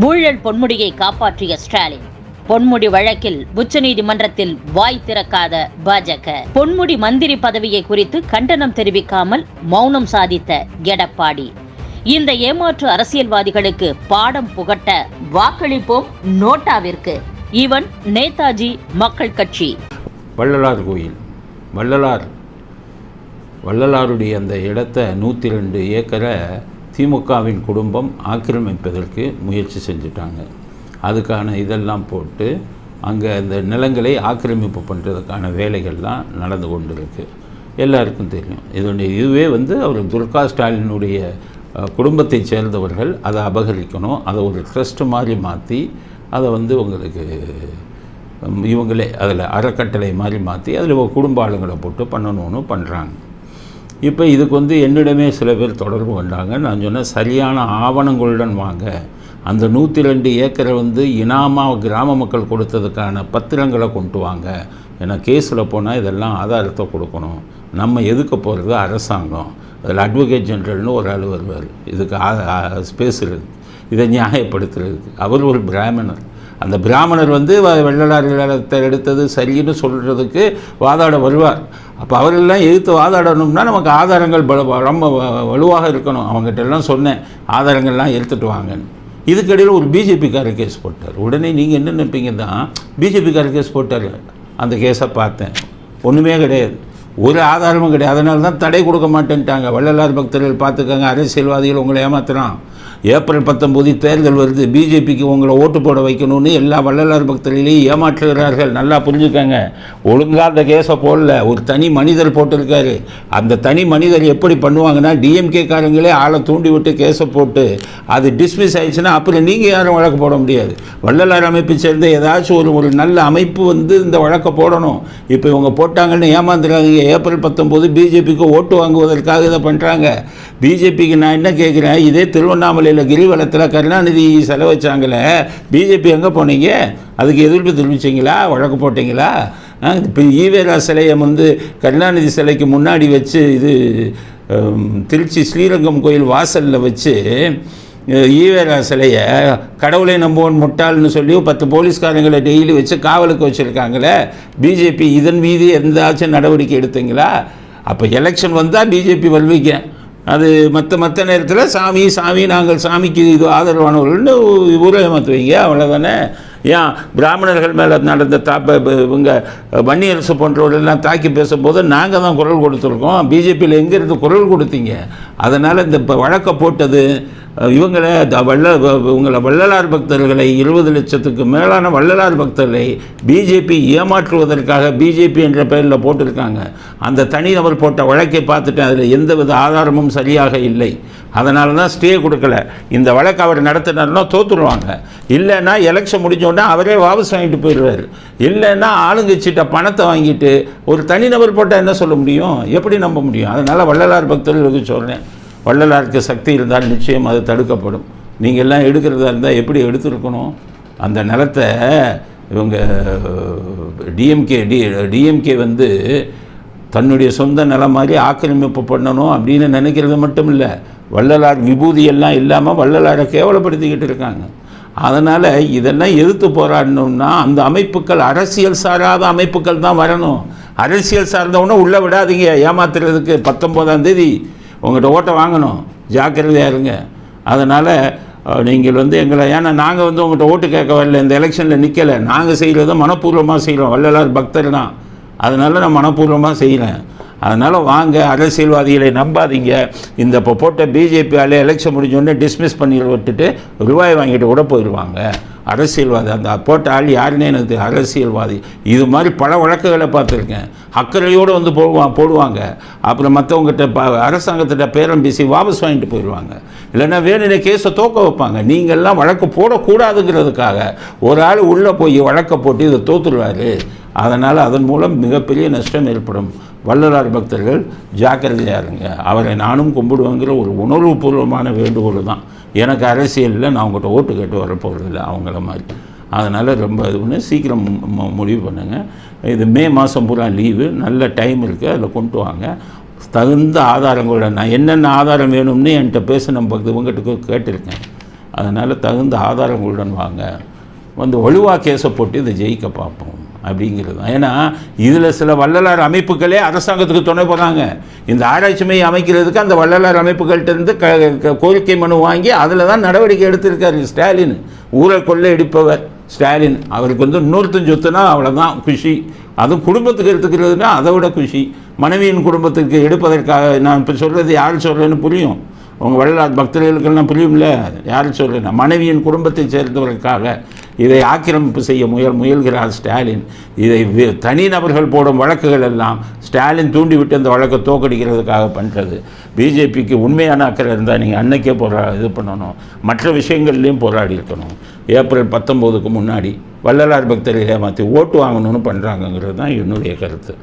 ஊழல் பொன்முடியை காப்பாற்றிய ஸ்டாலின். பொன்முடி வழக்கில் உச்சநீதிமன்றத்தில் வாய் திறக்காத பாஜக. பொன்முடி மந்திரி பதவியை குறித்து கண்டனம் தெரிவிக்காமல் மௌனம் சாதித்த எடப்பாடி. இந்த ஏமாற்று அரசியல்வாதிகளுக்கு பாடம் புகட்ட வாக்களிப்போம் நோட்டாவிற்கு. இவன் நேதாஜி மக்கள் கட்சி. வள்ளலார் கோயில். வள்ளலார். வள்ளலாருடைய அந்த இடத்த நூற்றி ரெண்டு ஏக்கரை திமுகவின் குடும்பம் ஆக்கிரமிப்பதற்கு முயற்சி செஞ்சுட்டாங்க. அதுக்கான இதெல்லாம் போட்டு அங்கே அந்த நிலங்களை ஆக்கிரமிப்பு பண்ணுறதுக்கான வேலைகள்லாம் நடந்து கொண்டு இருக்குது எல்லாருக்கும் தெரியும். இதனுடைய இதுவே வந்து அவர் துர்கா ஸ்டாலினுடைய குடும்பத்தைச் சேர்ந்தவர்கள் அதை அபகரிக்கணும் அதை ஒரு ட்ரஸ்ட் மாதிரி மாற்றி அதை வந்து உங்களுக்கு இவங்களே அதில் அறக்கட்டளை மாதிரி மாற்றி அதில் குடும்ப ஆளுங்களை போட்டு பண்ணணும்னு பண்ணுறாங்க இப்போ இதுக்கு வந்து என்னிடமே சில பேர் தொடர்பு கொண்டாங்க. நான் சொன்னேன் சரியான ஆவணங்களுடன் வாங்க. அந்த நூற்றி ரெண்டு ஏக்கரை வந்து இனாமா கிராம மக்கள் கொடுத்ததுக்கான பத்திரங்களை கொண்டு வாங்க. ஏன்னா கேஸில் போனால் இதெல்லாம் ஆதாரத்தை கொடுக்கணும். நம்ம எதுக்க போகிறது அரசாங்கம். அதில் அட்வொகேட் ஜென்ரல்னு ஒரு ஆள் வருவார். இதுக்கு ஸ்பேஸ் இருக்குது இதை நியாயப்படுத்துறதுக்கு. அவர் ஒரு பிராமணர். அந்த பிராமணர் வந்து வ- வெள்ளலார் நிலத்தை எடுத்தது சரின்னு சொல்கிறதுக்கு வாதாட வருவார். அப்போ அவரெல்லாம் எதிர்த்து வாதாடணும்னா நமக்கு ஆதாரங்கள் பல ரொம்ப வ- வலுவாக இருக்கணும். அவங்ககிட்ட எல்லாம் சொன்னேன் ஆதாரங்கள்லாம் எடுத்துட்டு வாங்கன்னு இதுக்கிடையில் ஒரு பிஜேபிக்காரர் கேஸ் போட்டார். உடனே நீங்கள் என்ன நினைப்பீங்க தான் பிஜேபிக்காரர் கேஸ் போட்டார். அந்த கேஸை பார்த்தேன். ஒன்றுமே கிடையாது. ஒரு ஆதாரமும் கிடையாது. அதனால தான் தடை கொடுக்க மாட்டேன்ட்டாங்க. வள்ளலார் பக்தர்கள் பார்த்துக்கங்க அரசியல்வாதிகள் உங்களை ஏமாத்துறான். ஏப்ரல் பத்தொம்போது தேர்தல் வருது. பிஜேபிக்கு உங்களை ஓட்டு போட வைக்கணும்னு எல்லா வள்ளலார் பக்தர்களையும் ஏமாற்றுகிறார்கள். நல்லா புரிஞ்சுக்கங்க. ஒழுங்காக அந்த கேஸை போடல. ஒரு தனி மனிதர் போட்டிருக்காரு. அந்த தனி மனிதர் எப்படி பண்ணுவாங்கன்னா டிஎம்கே காரங்களே ஆளை தூண்டி விட்டு கேஸை போட்டு அது டிஸ்மிஸ் ஆயிடுச்சுன்னா அப்புறம் நீங்கள் யாரும் வழக்கு போட முடியாது. வள்ளலார் அமைப்பை சேர்ந்த ஏதாச்சும் ஒரு ஒரு நல்ல அமைப்பு வந்து இந்த வழக்கை போடணும். இப்போ இவங்க போட்டாங்கன்னு ஏமாந்துடுறாங்க ஏப்ரல் பத்தொம்போது பிஜேபிக்கு ஓட்டு வாங்குவதற்காக இதை பண்ணுறாங்க பிஜேபிக்கு நான் என்ன கேட்குறேன் இதே திருவண்ணாமலை திருவண்ணாமலையில் கிரிவலத்தில் கருணாநிதி செலவச்சாங்களே பிஜேபி எங்கே போனீங்க? அதுக்கு எதிர்ப்பு தெரிவிச்சிங்களா? வழக்கு போட்டிங்களா? இப்போ ஈவேரா சிலையை வந்து கருணாநிதி சிலைக்கு முன்னாடி வச்சு இது திருச்சி ஸ்ரீரங்கம் கோயில் வாசலில் வச்சு ஈவேரா சிலையை கடவுளை நம்புவோன் முட்டாள்னு சொல்லி பத்து போலீஸ்காரங்களை டெய்லி வச்சு காவலுக்கு வச்சுருக்காங்களே பிஜேபி இதன் மீது எந்தாச்சும் நடவடிக்கை எடுத்தீங்களா? அப்போ எலெக்ஷன் வந்தால் பிஜேபி வருவீங்க. அது மற்ற மற்ற நேரத்தில் சாமி சாமி நாங்கள் சாமிக்கு இது ஆதரவானவர்கள்னு ஊரே ஏமாற்றுவீங்க அவ்வளோதானே ஏன் பிராமணர்கள் மேலே நடந்த தாப்ப ப- இவங்க வன்னியரசு போன்றவர்களெல்லாம் தாக்கி பேசும்போது நாங்கள் தான் குரல் கொடுத்துருக்கோம். பிஜேபியில் எங்கேருந்து குரல் கொடுத்தீங்க? அதனால் இந்த இப்போ வழக்கை போட்டது இவங்களை த- வள்ள வ- இவங்களை வள்ளலார் பக்தர்களை இருபது லட்சத்துக்கு மேலான வள்ளலார் பக்தர்களை பிஜேபி ஏமாற்றுவதற்காக பிஜேபி என்ற பெயரில் போட்டிருக்காங்க. அந்த தனிநபர் போட்ட வழக்கை பார்த்துட்டேன் அதில் எந்தவித ஆதாரமும் சரியாக இல்லை. அதனால தான் ஸ்டே கொடுக்கல. இந்த வழக்கு அவர் நடத்தினார்னா தோத்துருவாங்க. இல்லைன்னா எலெக்ஷன் முடிஞ்சோடனே அவரே வாபஸ் வாங்கிட்டு போயிடுவார். இல்லைன்னா ஆளுங்கட்சிட்ட பணத்தை வாங்கிட்டு ஒரு தனிநபர் போட்டால் என்ன சொல்ல முடியும்? எப்படி நம்ப முடியும்? அதனால் வள்ளலார் பக்தர்களுக்கு சொல்கிறேன் வள்ளலாருக்கு சக்தி இருந்தால் நிச்சயம் அது தடுக்கப்படும். நீங்கள் எல்லாம் எடுக்கிறதா இருந்தால் எப்படி எடுத்துருக்கணும்? அந்த நிலத்தை இவங்க டிஎம்கே டி டிஎம்கே வந்து தன்னுடைய சொந்த நிலம் மாதிரி ஆக்கிரமிப்பு பண்ணணும் அப்படின்னு நினைக்கிறது மட்டும் இல்லை. வள்ளலார் விபூதியெல்லாம் இல்லாமல் வள்ளலாரை கேவலப்படுத்திக்கிட்டு இருக்காங்க. அதனால் இதெல்லாம் எதிர்த்து போராடணும்னா அந்த அமைப்புகள் அரசியல் சாராத அமைப்புகள் தான் வரணும். அரசியல் சார்ந்தவொன்னே உள்ளே விடாதீங்க. ஏமாத்துறதுக்கு பத்தொம்போதாம் தேதி உங்கள்கிட்ட ஓட்டை வாங்கணும். ஜாக்கிரதையாக இருங்க. அதனால் நீங்கள் வந்து எங்களை ஏன்னா நாங்கள் வந்து உங்கள்கிட்ட ஓட்டு கேட்க வரல இந்த எலெக்ஷனில் நிற்கலை நாங்கள் செய்கிறத மனப்பூர்வமாக செய்கிறோம் வள்ளலார் பக்தர் தான். அதனால் நான் மனப்பூர்வமாக செய்கிறேன் அதனால் வாங்க அரசியல்வாதிகளை நம்பாதீங்க. இந்த இப்போ போட்ட பிஜேபியால் எலெக்ஷன் முடிஞ்சோடனே டிஸ்மிஸ் பண்ணி விட்டுட்டு ரூபாய் வாங்கிட்டு கூட போயிடுவாங்க அரசியல்வாதி. அந்த போட்ட ஆள் யாருன்னே எனக்கு அரசியல்வாதி. இது மாதிரி பல வழக்குகளை பார்த்துருக்கேன். அக்கறையோடு வந்து போடுவான் போடுவாங்க. அப்புறம் மற்றவங்ககிட்ட ப அரசாங்கத்திட்ட பேரம் பேசி வாபஸ் வாங்கிட்டு போயிடுவாங்க. இல்லைன்னா வேணுனே கேஸை தோக்க வைப்பாங்க. நீங்கள்லாம் வழக்கு போடக்கூடாதுங்கிறதுக்காக ஒரு ஆள் உள்ளே போய் வழக்கை போட்டு இதை தோத்துருவார். அதனால் அதன் மூலம் மிகப்பெரிய நஷ்டம் ஏற்படும். வள்ளலார் பக்தர்கள் ஜாக்கிரதையாக இருங்க. அவரை நானும் கும்பிடுவேங்கிற ஒரு உணர்வுபூர்வமான வேண்டுகோள் தான் எனக்கு அரசியலில் நான் அவங்ககிட்ட ஓட்டு கேட்டு வரப்போகிறதில்ல அவங்கள மாதிரி. அதனால் ரொம்ப இது பண்ணி சீக்கிரம் முடிவு பண்ணுங்கள் இது மே மாதம் பூரா லீவு நல்ல டைம் இருக்குது அதில் கொண்டு வாங்க. தகுந்த ஆதாரங்களோட நான் என்னென்ன ஆதாரம் வேணும்னு என்கிட்ட பேச நம்ம இவங்ககிட்ட கேட்டிருக்கேன். அதனால் தகுந்த ஆதாரங்களுடன் வாங்க. வந்து வலுவாக கேஸை போட்டு இதை ஜெயிக்க பார்ப்போம். அப்படிங்கிறது. தான் ஏன்னா இதில் சில வள்ளலார் அமைப்புகளே அரசாங்கத்துக்கு துணை போகிறாங்க இந்த ஆராய்ச்சி மையம் அமைக்கிறதுக்கு அந்த வள்ளலார் அமைப்புகள்கிட்ட இருந்து க க- கோரிக்கை மனு வாங்கி அதில் தான் நடவடிக்கை எடுத்திருக்காரு ஸ்டாலின். ஊரை கொள்ளையடிப்பவர் ஸ்டாலின். அவருக்கு வந்து இன்னொருத்தன் சொத்துனா அவ்வளோதான் குஷி. அதுவும் குடும்பத்துக்கு எடுத்துக்கிறதுனா அதை விட குஷி. மனைவியின் குடும்பத்துக்கு எடுப்பதற்காக நான் இப்போ சொல்கிறது யார் சொல்கிறேன்னு புரியும். உங்கள் வள்ளலார் பக்தர்களுக்கெல்லாம் புரியும்ல? யார் சொல்கிறேன் மனைவியின் குடும்பத்தை சேர்ந்தவர்களுக்காக இதை ஆக்கிரமிப்பு செய்ய முயல் முயல்கிறார் ஸ்டாலின். இதை தனி தனிநபர்கள் போடும் வழக்குகள் எல்லாம் ஸ்டாலின் தூண்டிவிட்டு அந்த வழக்கை தோக்கடிக்கிறதுக்காக பண்ணுறது பிஜேபிக்கு உண்மையான அக்கறை இருந்தால் நீங்கள் அன்னைக்கே போரா இது பண்ணணும். மற்ற விஷயங்கள்லையும் போராடி இருக்கணும். ஏப்ரல் பத்தொம்போதுக்கு முன்னாடி வள்ளலார் பக்தரை ஏமாற்றி ஓட்டு வாங்கணும்னு பண்ணுறாங்கங்கிறது தான் என்னுடைய கருத்து.